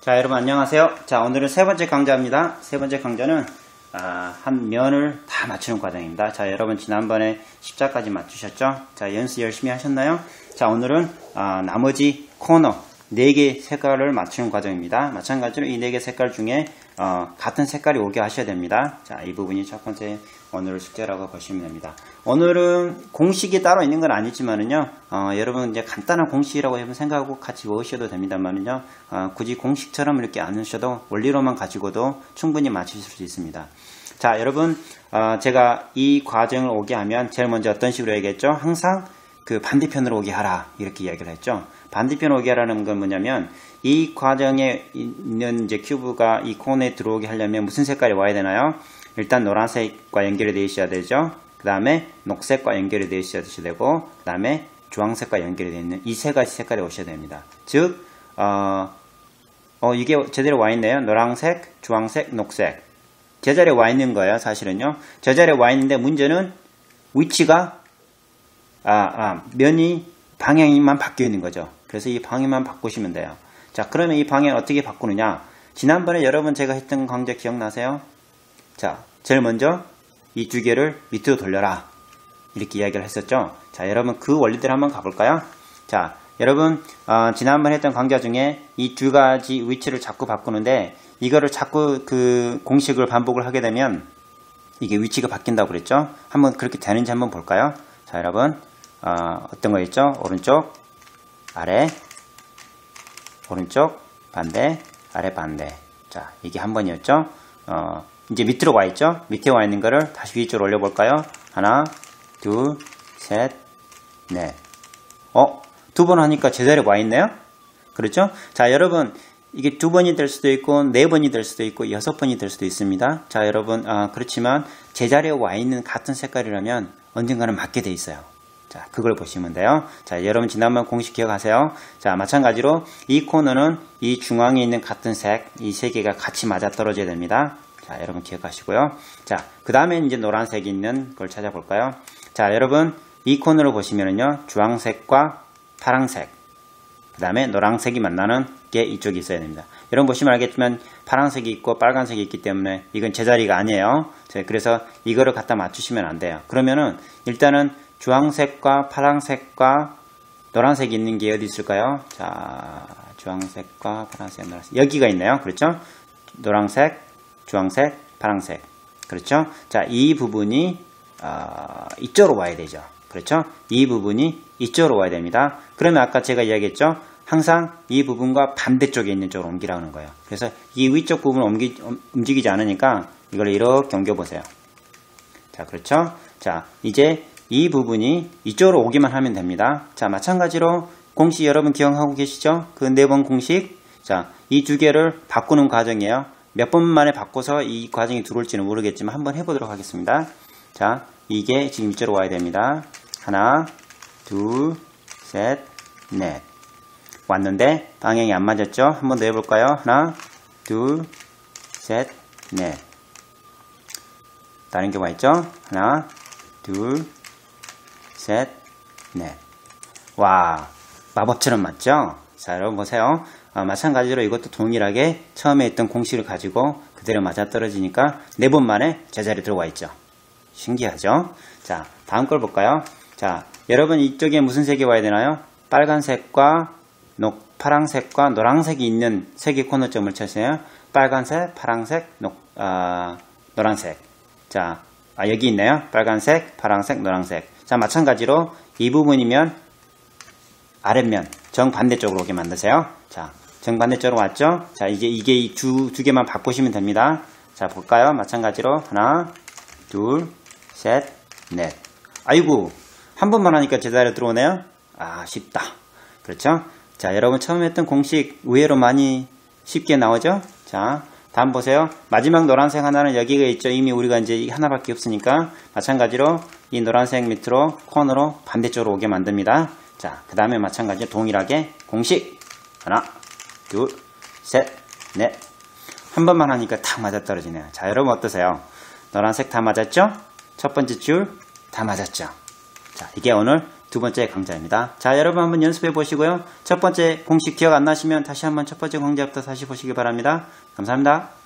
자, 여러분 안녕하세요. 자, 오늘은 세 번째 강좌입니다. 세 번째 강좌는 아, 한 면을 다 맞추는 과정입니다. 자, 여러분 지난번에 십자까지 맞추셨죠? 자, 연습 열심히 하셨나요? 자, 오늘은 아, 나머지 코너 4개 색깔을 맞추는 과정입니다. 마찬가지로 이 4개 색깔 중에 어, 같은 색깔이 오게 하셔야 됩니다. 자, 이 부분이 첫 번째 오늘 숙제라고 보시면 됩니다. 오늘은 공식이 따로 있는 건 아니지만은요, 어, 여러분 이제 간단한 공식이라고 해서 생각하고 같이 외우셔도 됩니다만은요, 어, 굳이 공식처럼 이렇게 안 하셔도 원리로만 가지고도 충분히 맞추실 수 있습니다. 자, 여러분, 어, 제가 이 과정을 오게 하면 제일 먼저 어떤 식으로 얘기했죠? 항상 그 반대편으로 오게 하라 이렇게 이야기를 했죠. 반대편 오게 하라는 건 뭐냐면 이 과정에 있는 이제 큐브가 이 콘에 들어오게 하려면 무슨 색깔이 와야 되나요? 일단 노란색과 연결이 되어 있어야 되죠. 그 다음에 녹색과 연결이 되어 있어야 되고 그 다음에 주황색과 연결이 되어 있는 이 세 가지 색깔이 오셔야 됩니다. 즉 어, 어, 이게 제대로 와 있네요. 노란색, 주황색, 녹색. 제자리에 와 있는 거예요. 사실은요. 제자리에 와 있는데 문제는 위치가 아, 아, 면이 방향이만 바뀌어 있는 거죠. 그래서 이 방향만 바꾸시면 돼요. 자, 그러면 이 방향 어떻게 바꾸느냐? 지난번에 여러분 제가 했던 강좌 기억나세요? 자, 제일 먼저 이 두 개를 밑으로 돌려라. 이렇게 이야기를 했었죠. 자, 여러분 그 원리대로 한번 가볼까요? 자, 여러분 어, 지난번 했던 강좌 중에 이 두 가지 위치를 자꾸 바꾸는데 이거를 자꾸 그 공식을 반복을 하게 되면 이게 위치가 바뀐다고 그랬죠. 한번 그렇게 되는지 한번 볼까요? 자, 여러분 어, 어떤 거 있죠? 오른쪽, 아래, 오른쪽, 반대, 아래, 반대. 자, 이게 한 번이었죠? 어, 이제 밑으로 와 있죠? 밑에 와 있는 거를 다시 위쪽으로 올려 볼까요? 하나, 둘, 셋, 넷. 어? 두 번 하니까 제자리에 와 있네요? 그렇죠? 자, 여러분, 이게 두 번이 될 수도 있고, 네 번이 될 수도 있고, 여섯 번이 될 수도 있습니다. 자, 여러분, 아, 그렇지만 제자리에 와 있는 같은 색깔이라면 언젠가는 맞게 돼 있어요. 자, 그걸 보시면 돼요. 자, 여러분 지난번 공식 기억하세요? 자, 마찬가지로 이 코너는 이 중앙에 있는 같은 색, 이 세 개가 같이 맞아 떨어져야 됩니다. 자, 여러분 기억하시고요. 자, 그 다음에 이제 노란색이 있는 걸 찾아볼까요? 자, 여러분 이 코너를 보시면은요, 주황색과 파랑색, 그 다음에 노란색이 만나는 게 이쪽에 있어야 됩니다. 여러분 보시면 알겠지만 파란색이 있고 빨간색이 있기 때문에 이건 제자리가 아니에요. 그래서 이거를 갖다 맞추시면 안 돼요. 그러면은 일단은 주황색과 파란색과 노란색이 있는 게 어디 있을까요? 자, 주황색과 파란색, 노란색. 여기가 있네요. 그렇죠? 노란색, 주황색, 파란색. 그렇죠? 자, 이 부분이 어, 이쪽으로 와야 되죠. 그렇죠? 이 부분이 이쪽으로 와야 됩니다. 그러면 아까 제가 이야기했죠? 항상 이 부분과 반대쪽에 있는 쪽으로 옮기라는 거예요. 그래서 이 위쪽 부분을 옮기, 움직이지 않으니까 이걸 이렇게 옮겨보세요. 자, 그렇죠? 자, 이제 이 부분이 이쪽으로 오기만 하면 됩니다. 자, 마찬가지로 공식 여러분 기억하고 계시죠? 그 네 번 공식. 자, 이 두 개를 바꾸는 과정이에요. 몇 번 만에 바꿔서 이 과정이 들어올지는 모르겠지만 한번 해보도록 하겠습니다. 자, 이게 지금 이쪽으로 와야 됩니다. 하나, 둘, 셋, 넷. 왔는데 방향이 안 맞았죠? 한번 더 해볼까요? 하나, 둘, 셋, 넷. 다른 게 와 있죠? 하나, 둘, 셋, 넷. 와, 마법처럼 맞죠? 자, 여러분 보세요. 아, 마찬가지로 이것도 동일하게 처음에 있던 공식을 가지고 그대로 맞아떨어지니까 네 번 만에 제자리에 들어와 있죠. 신기하죠? 자, 다음 걸 볼까요? 자, 여러분 이쪽에 무슨 색이 와야 되나요? 빨간색과 녹, 파랑색과 노란색이 있는 색의 코너점을 쳐세요. 빨간색, 파랑색, 녹, 아, 노란색. 자, 아, 여기 있네요. 빨간색, 파랑색, 노란색. 자, 마찬가지로 이 부분이면 아랫면 정반대쪽으로 오게 만드세요. 자, 정반대쪽으로 왔죠? 자, 이제 이게 두, 두 개만 바꾸시면 됩니다. 자, 볼까요? 마찬가지로 하나, 둘, 셋, 넷. 아이고, 한 번만 하니까 제자리에 들어오네요? 아, 쉽다. 그렇죠? 자, 여러분 처음 했던 공식 의외로 많이 쉽게 나오죠? 자, 다음 보세요. 마지막 노란색 하나는 여기가 있죠. 이미 우리가 이제 하나밖에 없으니까 마찬가지로 이 노란색 밑으로 코너로 반대쪽으로 오게 만듭니다. 자, 그 다음에 마찬가지로 동일하게 공식 하나, 둘, 셋, 넷. 한 번만 하니까 탁 맞아떨어지네요. 자, 여러분 어떠세요? 노란색 다 맞았죠? 첫 번째 줄 다 맞았죠? 자, 이게 오늘 두 번째 강좌입니다. 자, 여러분 한번 연습해 보시고요. 첫 번째 공식 기억 안 나시면 다시 한번 첫 번째 강좌부터 다시 보시기 바랍니다. 감사합니다.